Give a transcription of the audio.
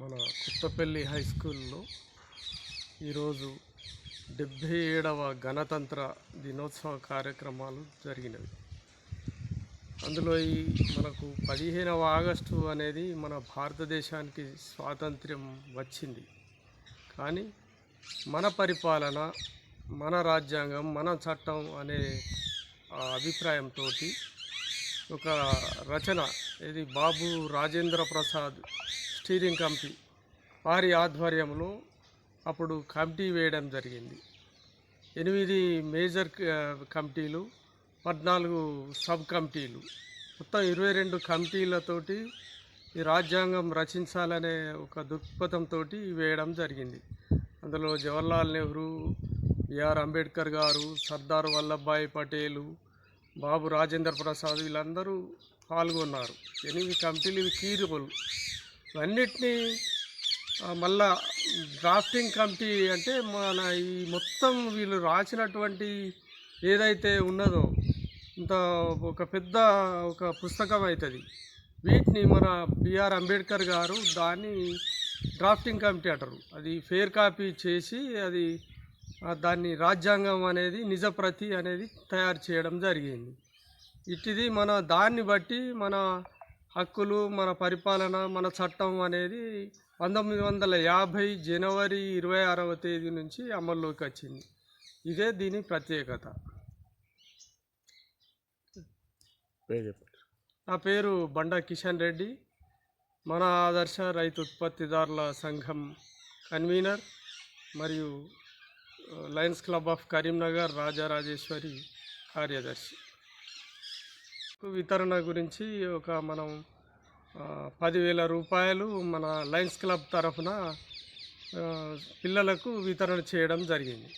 మన కొత్తపల్లి హై స్కూల్లో ఈరోజు డెబ్భై ఏడవ గణతంత్ర దినోత్సవ కార్యక్రమాలు జరిగినవి. అందులో ఈ మనకు పదిహేనవ ఆగస్టు అనేది మన భారతదేశానికి స్వాతంత్ర్యం వచ్చింది. కానీ మన పరిపాలన మన రాజ్యాంగం మన చట్టం అనే అభిప్రాయంతో ఒక రచన ఇది బాబు రాజేంద్ర ప్రసాద్ స్టీరింగ్ కమిటీ వారి ఆధ్వర్యంలో అప్పుడు కమిటీ వేయడం జరిగింది. ఎనిమిది మేజర్ కమిటీలు పద్నాలుగు సబ్ కమిటీలు. మొత్తం ఇరవై రెండు కమిటీలతోటి ఈ రాజ్యాంగం రచించాలనే ఒక దృక్పథంతో వేయడం జరిగింది. అందులో జవహర్లాల్ నెహ్రూ బిఆర్ అంబేద్కర్ గారు సర్దార్ వల్లభాయ్ పటేలు బాబు రాజేంద్ర ప్రసాద్ వీళ్ళందరూ పాల్గొన్నారు. ఎనిమిది కమిటీలు ఇవి కీ రోల్ అన్నిటినీ మళ్ళా డ్రాఫ్టింగ్ కమిటీ అంటే మన ఈ మొత్తం వీళ్ళు రాసినటువంటి ఏదైతే ఉన్నదో ఇంత ఒక పెద్ద ఒక పుస్తకం అవుతుంది వీటిని మన బిఆర్ అంబేద్కర్ గారు దాన్ని డ్రాఫ్టింగ్ కమిటీ అంటారు. అది ఫేర్ కాపీ చేసి అది దాన్ని రాజ్యాంగం అనేది నిజప్రతి అనేది తయారు చేయడం జరిగింది. ఇట్టిది మన దాన్ని బట్టి మన హక్కులు మన పరిపాలన మన చట్టం అనేది పంతొమ్మిది వందల యాభై జనవరి ఇరవై ఆరవ తేదీ నుంచి అమల్లోకి వచ్చింది. ఇదే దీని ప్రత్యేకత. నా పేరు బండా కిషన్ రెడ్డి. మన ఆదర్శ రైతు ఉత్పత్తిదారుల సంఘం కన్వీనర్ మరియు lions club of Karimnagar Rajarajeshwari కార్యదర్శి. వితరణ గురించి ఒక మనం పదివేల రూపాయలు మన లయన్స్ క్లబ్ తరఫున పిల్లలకు వితరణ చేయడం జరిగింది.